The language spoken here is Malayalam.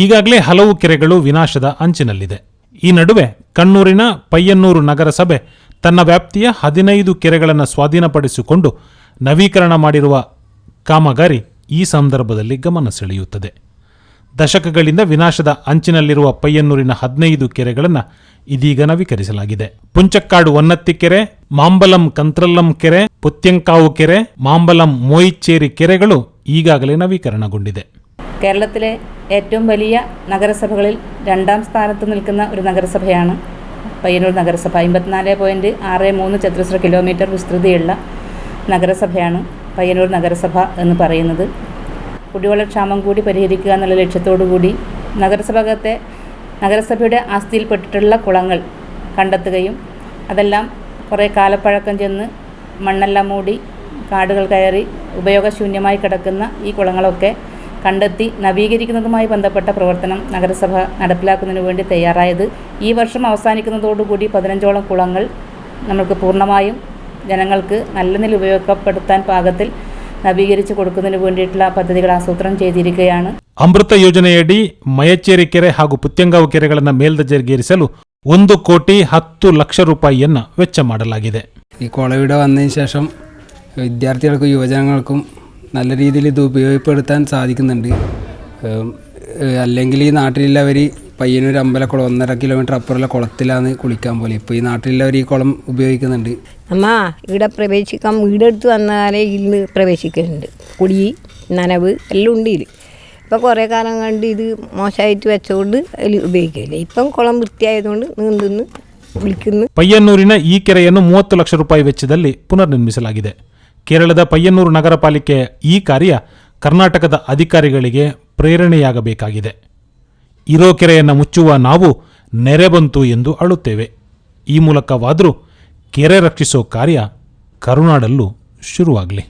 ಈಗಾಗಲೇ ಹಲವು ಕೆರೆಗಳು ವಿನಾಶದ ಅಂಚಿನಲ್ಲಿದೆ. ಈ ನಡುವೆ ಕಣ್ಣೂರಿನ ಪಯ್ಯನ್ನೂರು ನಗರಸಭೆ ತನ್ನ ವ್ಯಾಪ್ತಿಯ ಹದಿನೈದು ಕೆರೆಗಳನ್ನು ಸ್ವಾಧೀನಪಡಿಸಿಕೊಂಡು ನವೀಕರಣ ಮಾಡಿರುವ ಕಾಮಗಾರಿ ಈ ಸಂದರ್ಭದಲ್ಲಿ ಗಮನ ಸೆಳೆಯುತ್ತದೆ. ದಶಕಗಳಿಂದ ವಿನಾಶದ ಅಂಚಿನಲ್ಲಿರುವ ಪಯ್ಯನ್ನೂರಿನ ಹದಿನೈದು ಕೆರೆಗಳನ್ನು ಇದೀಗ ನವೀಕರಿಸಲಾಗಿದೆ. ಪುಂಚಕ್ಕಾಡು ಒನ್ನತ್ತಿ ಕೆರೆ, ಮಾಂಬಲಂ ಕಂತ್ರಲ್ಲಂ ಕೆರೆ, ಪುತ್ಯಂಕಾವು ಕೆರೆ, ಮಾಂಬಲಂ ಮೋಯಿಚ್ಚೇರಿ ಕೆರೆಗಳು ಈಗಾಗಲೇ ನವೀಕರಣಗೊಂಡಿದೆ. കേരളത്തിലെ ഏറ്റവും വലിയ നഗരസഭകളിൽ രണ്ടാം സ്ഥാനത്ത് നിൽക്കുന്ന ഒരു നഗരസഭയാണ് പയ്യന്നൂർ നഗരസഭ. അമ്പത്തിനാല് പോയിന്റ് ആറ് മൂന്ന് ചതുരശ്ര കിലോമീറ്റർ വിസ്തൃതിയുള്ള നഗരസഭയാണ് പയ്യന്നൂർ നഗരസഭ എന്ന് പറയുന്നത്. കുടിവെള്ളക്ഷാമം കൂടി പരിഹരിക്കുക എന്നുള്ള ലക്ഷ്യത്തോടു കൂടി നഗരസഭകത്തെ നഗരസഭയുടെ ആസ്തിയിൽപ്പെട്ടിട്ടുള്ള കുളങ്ങൾ കണ്ടെത്തുകയും അതെല്ലാം കുറേ കാലപ്പഴക്കം ചെന്ന് മണ്ണെല്ലാം മൂടി കാടുകൾ കയറി ഉപയോഗശൂന്യമായി കിടക്കുന്ന ഈ കുളങ്ങളൊക്കെ കണ്ടെത്തി നവീകരിക്കുന്നതുമായി ബന്ധപ്പെട്ട പ്രവർത്തനം നഗരസഭ നടപ്പിലാക്കുന്നതിന് വേണ്ടി തയ്യാറായത് ഈ വർഷം അവസാനിക്കുന്നതോടുകൂടി പതിനഞ്ചോളം കുളങ്ങൾ നമുക്ക് പൂർണ്ണമായും ജനങ്ങൾക്ക് നല്ല നില ഉപയോഗപ്പെടുത്താൻ പാകത്തിൽ നവീകരിച്ച് കൊടുക്കുന്നതിന് വേണ്ടിയിട്ടുള്ള പദ്ധതികൾ ആസൂത്രണം ചെയ്തിരിക്കുകയാണ് ಅಮೃತ ಯೋಜನೆಯಡಿ ಮಯಚೇರಿ ಕೆರೆ ಹಾಗೂ ಪುತ್ಯಂಗಾವು ಕೆರೆಗಳನ್ನು ಮೇಲ್ದರ್ಜೆಗೇರಿಸಲು ಒಂದು ಕೋಟಿ ಹತ್ತು ಲಕ್ಷ ರೂಪಾಯಿಯನ್ನ ವೆಚ್ಚ ಮಾಡಲಾಗಿದೆ ഈ കുളവിടെ വന്നതിന് ശേഷം വിദ്യാർത്ഥികൾക്കും യുവജനങ്ങൾക്കും നല്ല രീതിയിൽ ഇത് ഉപയോഗപ്പെടുത്താൻ സാധിക്കുന്നുണ്ട് ഏം, ഏ, അല്ലെങ്കിൽ ഈ നാട്ടിലുള്ളവർ പയ്യന്നൂർ അമ്പലക്കുളം ഒന്നര കിലോമീറ്റർ അപ്പുറമുള്ള കുളത്തിലാണ് കുളിക്കാൻ പോലെ ഇപ്പോൾ ഈ നാട്ടിലുള്ളവർ ഈ കുളം ഉപയോഗിക്കുന്നുണ്ട് അമ്മ ഇവിടെ പ്രവേശിക്കാം വീടെടുത്ത് വന്നാലേ ഇന്ന് പ്രവേശിക്കുന്നുണ്ട് കുടി നനവ് എല്ലാം ഉണ്ട് ഇതിൽ ഇപ്പം കുറേ കാലം കണ്ട് ഇത് മോശമായിട്ട് വെച്ചുകൊണ്ട് അതിൽ ഉപയോഗിക്കില്ല ഇപ്പം കുളം വൃത്തിയായതുകൊണ്ട് നീന്തുന്നു കുളിക്കുന്നു ಪಯ್ಯನ್ನೂರಿನ ಈ ಕೆರೆಯನ್ನು ಮೂವತ್ತು ಲಕ್ಷ ರೂಪಾಯಿ ವೆಚ್ಚದಲ್ಲಿ ಪುನರ್ನಿರ್ಮಿಸಲಾಗಿದೆ ಕೇರಳದ ಪಯ್ಯನ್ನೂರು ನಗರ ಪಾಲಿಕೆಯ ಈ ಕಾರ್ಯ ಕರ್ನಾಟಕದ ಅಧಿಕಾರಿಗಳಿಗೆ ಪ್ರೇರಣೆಯಾಗಬೇಕಾಗಿದೆ. ಇರೋ ಕೆರೆಯನ್ನು ಮುಚ್ಚುವ ನಾವು ನೆರೆ ಬಂತು ಎಂದು ಅಳುತ್ತೇವೆ. ಈ ಮೂಲಕವಾದರೂ ಕೆರೆ ರಕ್ಷಿಸೋ ಕಾರ್ಯ ಕರುನಾಡಲ್ಲೂ ಶುರುವಾಗಲಿ.